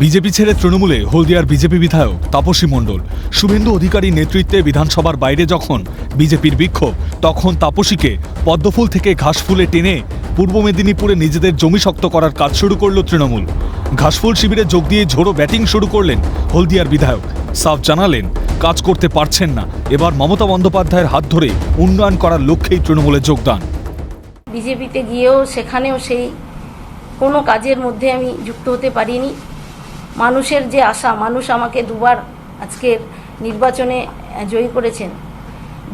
BJP ছেড়ে তৃণমূলে হলদিয়ার BJP বিধায়ক তাপসী মণ্ডল। শুভেন্দু অধিকারী নেতৃত্বে বিধানসভার বাইরে যখন বিজেপির বিক্ষোভ, তখন তাপসীকে পদ্মফুল থেকে ঘাসফুলে টেনে পূর্ব মেদিনীপুরে নিজেদের জমি শক্ত করার কাজ শুরু করল তৃণমূল। ঘাসফুল শিবিরে যোগ দিয়ে ঝোড়ো ব্যাটিং শুরু করলেন হলদিয়ার বিধায়ক। সাফ জানালেন, কাজ করতে পারছেন না। এবার মমতা বন্দ্যোপাধ্যায়ের হাত ধরে উন্নয়ন করার লক্ষ্যেই তৃণমূলে যোগদান। বিজেপিতে গিয়েও সেখানেও সেই কোনো কাজের মধ্যে আমি যুক্ত হতে পারিনি। মানুষের যে আশা, মানুষ আমাকে দুবার আজকের নির্বাচনে জয়ী করেছেন।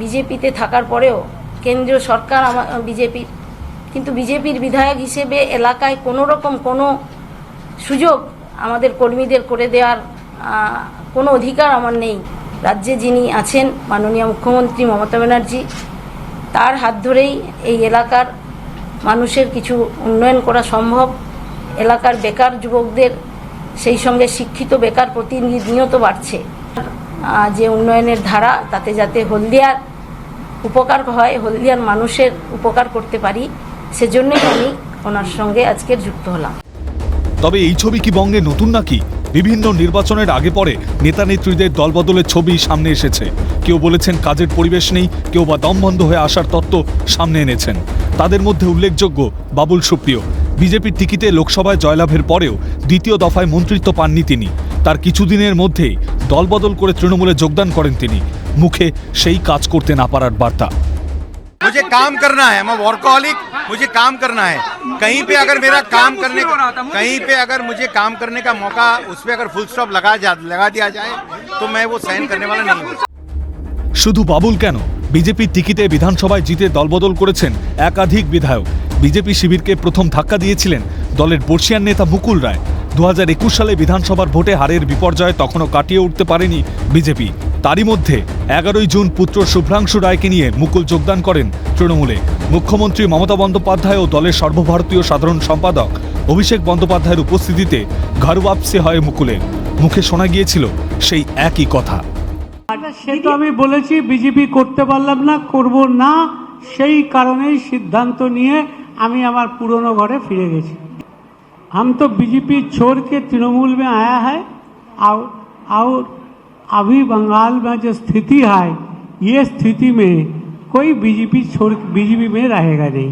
বিজেপিতে থাকার পরেও কেন্দ্রীয় সরকার আমার বিজেপির কিন্তু বিজেপির বিধায়ক হিসেবে এলাকায় কোনো রকম কোনো সুযোগ আমাদের কর্মীদের করে দেওয়ার কোনো অধিকার আমার নেই। রাজ্যে যিনি আছেন মাননীয় মুখ্যমন্ত্রী মমতা ব্যানার্জি, তার হাত ধরেই এই এলাকার মানুষের কিছু উন্নয়ন করা সম্ভব। এলাকার বেকার যুবকদের সেই সঙ্গে শিক্ষিত বেকার প্রতিনিয়ত বাড়ছে। যে উন্নয়নের ধারা, তাতে যাতে হলদিয়ার উপকার হয়, হলদিয়ার মানুষের উপকার করতে পারি, সেজন্যই আমি ওনার সঙ্গে আজকে যুক্ত হলাম। তবে এই ছবি কি বঙ্গে নতুন নাকি? বিভিন্ন নির্বাচনের আগে পরে নেতা নেত্রীদের দলবদলের ছবি সামনে এসেছে। কেউ বলেছেন কাজের পরিবেশ নেই, কেউ বা দমবন্ধ হয়ে আসার তত্ত্ব সামনে এনেছেন। তাদের মধ্যে উল্লেখযোগ্য বাবুল সুপ্রিয়। বিজেপির টিকিটে লোকসভায় জয়লাভের পরেও দ্বিতীয় দফায় মন্ত্রিত্ব পাননি তিনি তার কিছুদিনের মধ্যেই দলবদল করে তৃণমূলে যোগদান করেন তিনি মুখে সেই কাজ করতে না পারার বার্তা मुझे काम करना है मैं वर्कोहलिक मुझे काम करना है कहीं पे अगर मेरा काम करने कहीं पे अगर मुझे काम करने का मौका उस पर अगर फुल स्टॉप लगा जा लगा दिया जाए तो मैं वो सहन करने वाला नहीं हूँ শুধু বাবুল কেন বিজেপির টিকিটে বিধানসভায় জিতে দলবদল করেছেন একাধিক বিধায়ক বিজেপি শিবিরকে প্রথম ধাক্কা দিয়েছিলেন দলের বর্ষিয়ান নেতা মুকুল রায়। দুহাজার একুশ সালে বিধানসভার ভোটে হারের বিপর্যয় তখনও কাটিয়ে উঠতে পারেনি বিজেপি। তারই মধ্যে এগারোই জুন পুত্র শুভ্রাংশু রায়কে নিয়ে মুকুল যোগদান করেন তৃণমূলে। মুখ্যমন্ত্রী মমতা বন্দ্যোপাধ্যায় ও দলের সর্বভারতীয় সাধারণ সম্পাদক অভিষেক বন্দ্যোপাধ্যায়ের উপস্থিতিতে ঘর ওয়াপসি হয় মুকুলের। মুখে শোনা গিয়েছিল সেই একই কথা। সে তো আমি বলেছি, বিজেপি করতে পারলাম না, করব না, সেই কারণেই সিদ্ধান্ত নিয়ে আমি আমার পুরনো ঘরে ফিরে গেছি हम तो बीजेपी छोड़ के तृणमूल में आया है और और अभी बंगाल में जो स्थिति है ये स्थिति में कोई बीजेपी छोड़ बीजेपी में रहेगा नहीं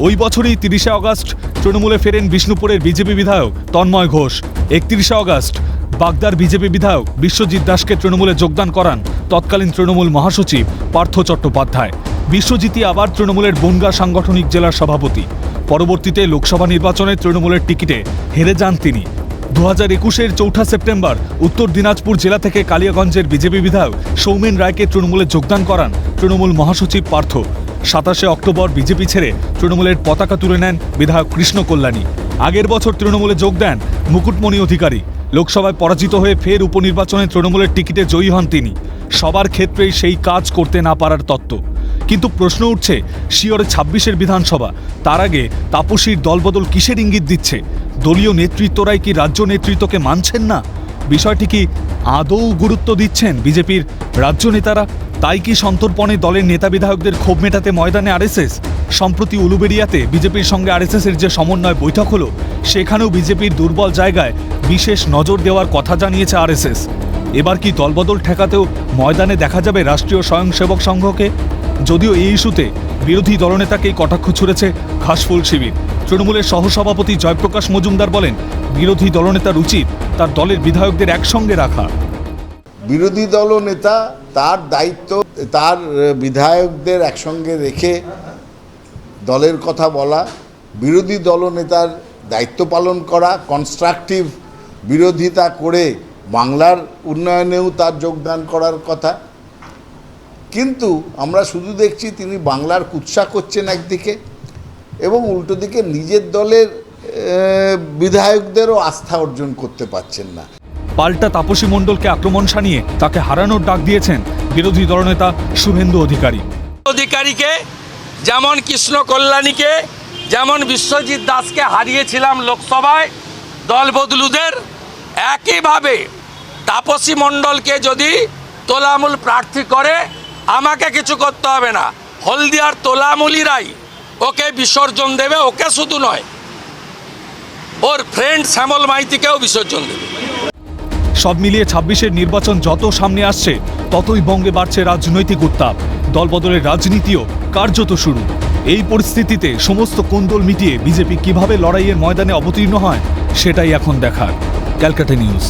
ওই বছরই তিরিশে আগস্ট তৃণমূলে ফেরেন বিষ্ণুপুরের বিজেপি বিধায়ক তন্ময় ঘোষ একত্রিশে আগস্ট বাগদার বিজেপি বিধায়ক বিশ্বজিৎ দাসকে তৃণমূলে যোগদান করান তৎকালীন তৃণমূল মহাসচিব পার্থ চট্টোপাধ্যায় বিশ্বজিৎই আবার তৃণমূলের বনগা সাংগঠনিক জেলার সভাপতি। পরবর্তীতে লোকসভা নির্বাচনে তৃণমূলের টিকিটে হেরে যান তিনি। দু হাজার একুশের চৌঠা সেপ্টেম্বর উত্তর দিনাজপুর জেলা থেকে কালিয়াগঞ্জের বিজেপি বিধায়ক সৌমেন রায়কে তৃণমূলে যোগদান করান তৃণমূল মহাসচিব পার্থ। সাতাশে অক্টোবর বিজেপি ছেড়ে তৃণমূলের পতাকা তুলে নেন বিধায়ক কৃষ্ণ কল্যাণী। আগের বছর তৃণমূলে যোগ দেন মুকুটমণি অধিকারী। লোকসভায় পরাজিত হয়ে ফের উপনির্বাচনে তৃণমূলের টিকিটে জয়ী হন তিনি। সবার ক্ষেত্রেই সেই কাজ করতে না পারার তত্ত্ব। কিন্তু প্রশ্ন উঠছে শিওরে ছাব্বিশের বিধানসভা। তার আগে তাপসীর দলবদল কিসের ইঙ্গিত দিচ্ছে? দলীয় নেতৃত্বরাই কি রাজ্য নেতৃত্বকে মানছেন না? বিষয়টি কি আদৌ গুরুত্ব দিচ্ছেন বিজেপির রাজ্য নেতারা? তাই কি সন্তর্পণে দলের নেতা বিধায়কদের ক্ষোভ মেটাতে ময়দানে আরএসএস? সম্প্রতি উলুবেড়িয়াতে বিজেপির সঙ্গে আরএসএস এর যে সমন্বয় বৈঠক হলো, সেখানেও বিজেপির দুর্বল জায়গায় বিশেষ নজর দেওয়ার কথা জানিয়েছে আরএসএস। এবার কি দলবদল ঠেকাতেও ময়দানে দেখা যাবে রাষ্ট্রীয় স্বয়ংসেবক সংঘকে? যদিও এই ইস্যুতে বিরোধী দলনেতাকেই কটাক্ষ ছুড়েছে ঘাসফুল শিবির। তৃণমূলের সহসভাপতি জয়প্রকাশ মজুমদার বলেন, বিরোধী দলনেতার উচিত তার দলের বিধায়কদের একসঙ্গে রাখা। বিরোধী দল নেতা তার দায়িত্ব, তার বিধায়কদের একসঙ্গে রেখে দলের কথা বলা, বিরোধী দলনেতার দায়িত্ব পালন করা কনস্ট্রাকটিভ বিরোধিতা করে বাংলার উন্নয়নেও তার যোগদান করার কথা। কিন্তু আমরা শুধু দেখছি তিনি বাংলার কুৎসা করছেন একদিকে এবং উল্টো দিকে নিজের দলের বিধায়কদেরও আস্থা অর্জন করতে পারছেন না। পাল্টা তাপসী মণ্ডলকে আক্রমণ সানিয়ে তাকে হারানোর ডাক দিয়েছেন বিরোধী দলনেতা শুভেন্দু অধিকারী। অধিকারীকে যেমন কৃষ্ণ কল্যাণীকে যেমন বিশ্বজিৎ দাসকে হারিয়েছিলাম লোকসভায় দল বদলুদের একইভাবে তাপসী মণ্ডলকে যদি তোলামূল প্রার্থী করে আমাকে কিছু করতে হবে না। হলদিয়ার তোলামূলিরাই ওকে বিসর্জন দেবে, ওকে শুধু নয়, ওর ফ্রেন্ড শ্যামল মাইতিকেও বিসর্জন দেবে। সব মিলিয়ে ছাব্বিশের নির্বাচন যত সামনে আসছে, ততই বঙ্গে বাড়ছে রাজনৈতিক উত্তাপ। দলবদলের রাজনীতিও কার্যত শুরু। এই পরিস্থিতিতে সমস্ত কোন্দল মিটিয়ে বিজেপি কীভাবে লড়াইয়ের ময়দানে অবতীর্ণ হয়, সেটাই এখন দেখার। ক্যালকাটা নিউজ।